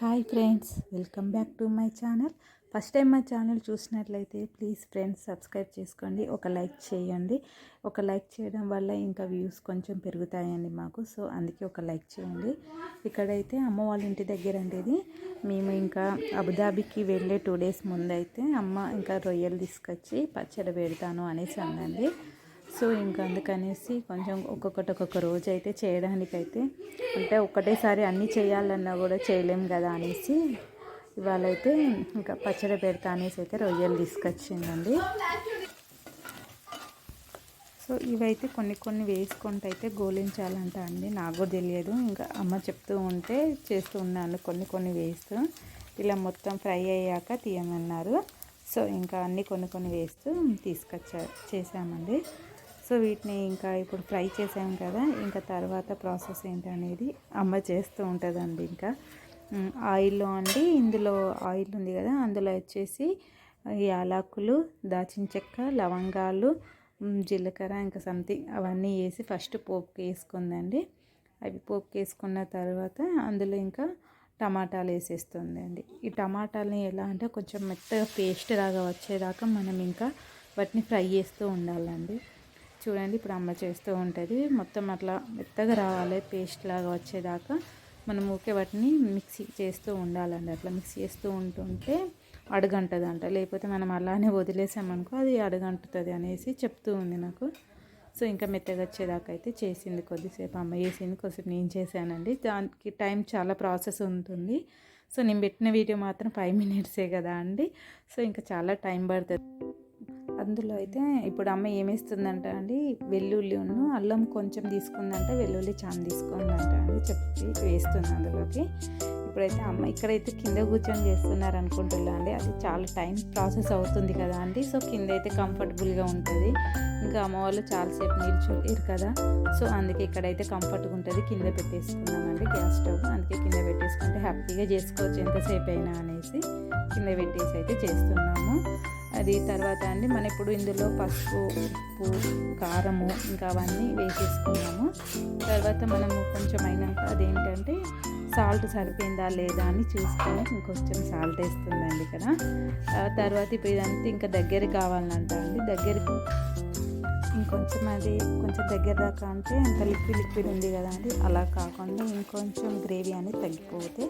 Hi friends welcome back to my channel. First time మా channel చూసినట్లయితే please friends subscribe చేసుకోండి ఒక like చేయండి. ఒక లైక్ చేయడం వల్ల ఇంకా వ్యూస్ కొంచెం పెరుగుతాయండి మాకు సో అందుకే ఒక లైక్ చేయండి. ఇక్కడైతే అమ్మ వాళ్ళ ఇంటి దగ్గర అండి మేము ఇంకా అబుదాబికి వెళ్ళే టూ డేస్ ముందైతే అమ్మ ఇంకా రొయ్యలు తీసుకొచ్చి పచ్చడి పెడతాను అనేసి అందండి. సో ఇంకా అందుకనేసి కొంచెం ఒక్కొక్కటి ఒక్కొక్క రోజు అయితే చేయడానికైతే అంటే ఒక్కటేసారి అన్నీ చేయాలన్నా కూడా చేయలేం కదా అనేసి ఇవాళ అయితే ఇంకా పచ్చడి పెడతా అనేసి అయితే రొయ్యలు తీసుకొచ్చిందండి. సో ఇవైతే కొన్ని కొన్ని వేసుకుంటూ అయితే గోలించాలంట అండి. నాకు కూడా తెలియదు. ఇంకా అమ్మ చెప్తూ ఉంటే చేస్తూ ఉన్నాను కొన్ని కొన్ని వేస్తూ. ఇలా మొత్తం ఫ్రై అయ్యాక తీయమన్నారు. సో ఇంకా అన్నీ కొన్ని కొన్ని వేస్తూ తీసుకొచ్చా చేసామండి సో వీటిని ఇంకా ఇప్పుడు ఫ్రై చేసాం కదా ఇంకా తర్వాత ప్రాసెస్ ఏంటనేది అమ్మ చేస్తూ ఉంటుందండి ఇంకా. ఆయిల్లో అండి ఇందులో ఆయిల్ ఉంది కదా అందులో వచ్చేసి యాలకులు దాచిన చెక్క లవంగాలు జీలకర్ర ఇంకా సంథింగ్ అవన్నీ వేసి ఫస్ట్ పోపుకి వేసుకుందండి. అవి పోపుకి వేసుకున్న తర్వాత అందులో ఇంకా టమాటాలు వేసేస్తుందండి. ఈ టమాటాలని ఎలా అంటే కొంచెం మెత్తగా పేస్ట్ లాగా వచ్చేదాకా మనం ఇంకా వాటిని ఫ్రై చేస్తూ ఉండాలండి. చూడండి ఇప్పుడు అమ్మ చేస్తూ ఉంటుంది. మొత్తం అట్లా మెత్తగా రావాలి పేస్ట్ లాగా వచ్చేదాకా. మనం ఊకే వాటిని మిక్సీ చేస్తూ ఉండాలండి. అట్లా మిక్సీ చేస్తూ ఉంటుంటే అడుగంటది లేకపోతే మనం అలానే వదిలేసామనుకో అది అడుగంటుతుంది అనేసి చెప్తూ ఉంది నాకు. సో ఇంకా మెత్తగా వచ్చేదాకా అయితే చేసింది కొద్దిసేపు అమ్మ. చేసింది కొద్దిసేపు నేను చేశానండి. దానికి టైం చాలా ప్రాసెస్ ఉంటుంది. సో నేను పెట్టిన వీడియో మాత్రం ఫైవ్ మినిట్సే కదా అండి. సో ఇంకా చాలా టైం పడుతుంది. అందులో అయితే ఇప్పుడు అమ్మ ఏమేస్తుందంట అండి? వెల్లుల్లి ఉన్న అల్లం కొంచెం తీసుకుందంటే వెల్లుల్లి చాలా తీసుకుందంట అండి చెప్పి వేస్తుంది అందులోకి. ఇప్పుడైతే అమ్మ ఇక్కడైతే కింద కూర్చొని చేస్తున్నారు అనుకుంటున్నా అండి. అది చాలా టైం ప్రాసెస్ అవుతుంది కదా అండి. సో కింద అయితే కంఫర్టబుల్గా ఉంటుంది. ఇంకా అమ్మ వాళ్ళు చాలాసేపు నిల్చోలేరు కదా. సో అందుకే ఇక్కడైతే కంఫర్ట్గా ఉంటుంది. కింద పెట్టేసుకున్నామండి గ్యాస్ స్టవ్. అందుకే కింద పెట్టేసుకుంటే హ్యాపీగా చేసుకోవచ్చు ఎంతసేపు అయినా అనేసి కింద పెట్టేసి అయితే చేస్తున్నాము. అది తర్వాత అండి మనం ఇప్పుడు ఇందులో పసుపు ఉప్పు కారము ఇంకా అవన్నీ వేసేసుకున్నాము. తర్వాత మనము కొంచెం అయినాక అదేంటంటే సాల్ట్ సరిపోయిందా లేదా అని చూసుకొని ఇంకొంచెం సాల్ట్ వేస్తుందండి ఇక్కడ తర్వాత ఇప్పుడు ఇదంతా ఇంకా దగ్గరికి కావాలంట అండి. దగ్గరికి ఇంకొంచెం అది కొంచెం దగ్గర దాకా అంటే అంత లిక్విడ్ లిక్విడ్ ఉంది కదా అండి అలా కాకుండా ఇంకొంచెం గ్రేవీ అనేది తగ్గిపోతే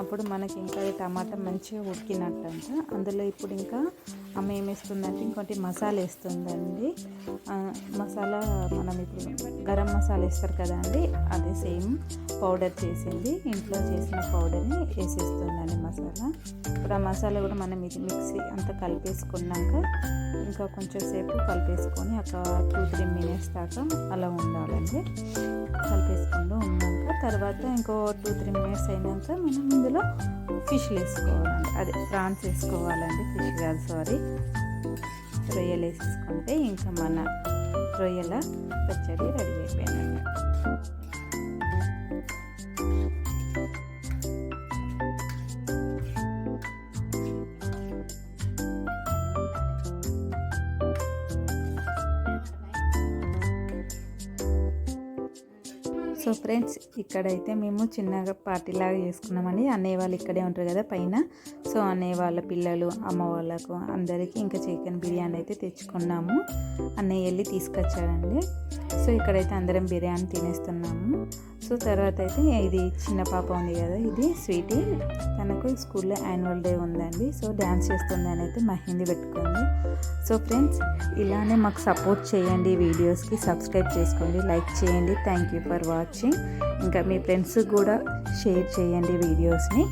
అప్పుడు మనకి ఇంకా టమాటా మంచిగా ఉడికినట్టు అంట అందులో ఇప్పుడు ఇంకా అమ్మ ఏమేస్తుందంటే ఇంకోటి మసాలా వేస్తుందండి. మసాలా మనం ఇప్పుడు గరం మసాలా వేస్తారు కదా అండి అదే సేమ్ పౌడర్ చేసింది. ఇంట్లో చేసిన పౌడర్ని వేసేస్తుందండి మసాలా. ఇప్పుడు ఆ మసాలా కూడా మనం ఇది మిక్సీ అంతా కలిపేసుకున్నాక ఇంకా కొంచెం సేపు కలిపేసుకొని ఒక టూ త్రీ మినిట్స్ దాకా అలా ఉండాలండి. కలిపేసుకుంటూ ఉన్నాక తర్వాత ఇంకో టూ త్రీ మినిట్స్ అయినాక మనం ఇందులో ఫిష్ వేసుకోవాలండి. అదే ప్రాన్స్ వేసుకోవాలండి ఫిష్ కాదు సారీ. రొయ్యలు వేసేసుకుంటే ఇంకా మన రొయ్యల పచ్చడి రెడీ అయిపోయిందండి. సో ఫ్రెండ్స్ ఇక్కడైతే మేము చిన్నగా పార్టీలాగా చేసుకున్నామని అన్నయ్య వాళ్ళు ఇక్కడే ఉంటారు కదా పైన. సో అన్నయ్య వాళ్ళ పిల్లలు అమ్మ వాళ్ళకు అందరికీ ఇంకా చికెన్ బిర్యానీ అయితే తెచ్చుకున్నాము. అన్నయ్య వెళ్ళి తీసుకొచ్చాడండి. సో ఇక్కడైతే అందరం బిర్యానీ తినేస్తున్నాము. సో తర్వాత అయితే ఇది చిన్న పాప ఉంది కదా ఇది స్వీటీ. తనకు స్కూల్లో యాన్యువల్ డే ఉందండి. సో డ్యాన్స్ చేస్తుంది అని అయితే మహిందీ పెట్టుకుంది. సో ఫ్రెండ్స్ ఇలానే మాకు సపోర్ట్ చేయండి వీడియోస్కి. సబ్స్క్రైబ్ చేసుకోండి లైక్ చేయండి. Thank you for watching. ఇంకా మీ ఫ్రెండ్స్కి కూడా షేర్ చేయండి వీడియోస్ని.